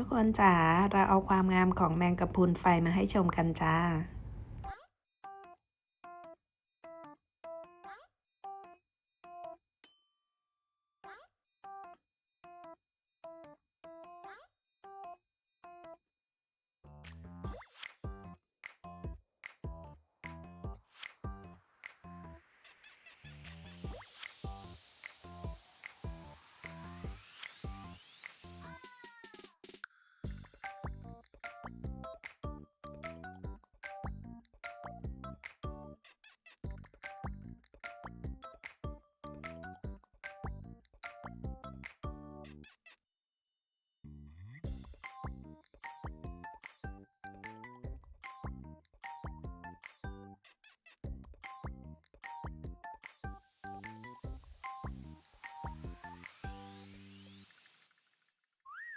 ทุกคนจ๋าเราเอาความงามของแมงกะพรุนไฟมาให้ชมกันจ้า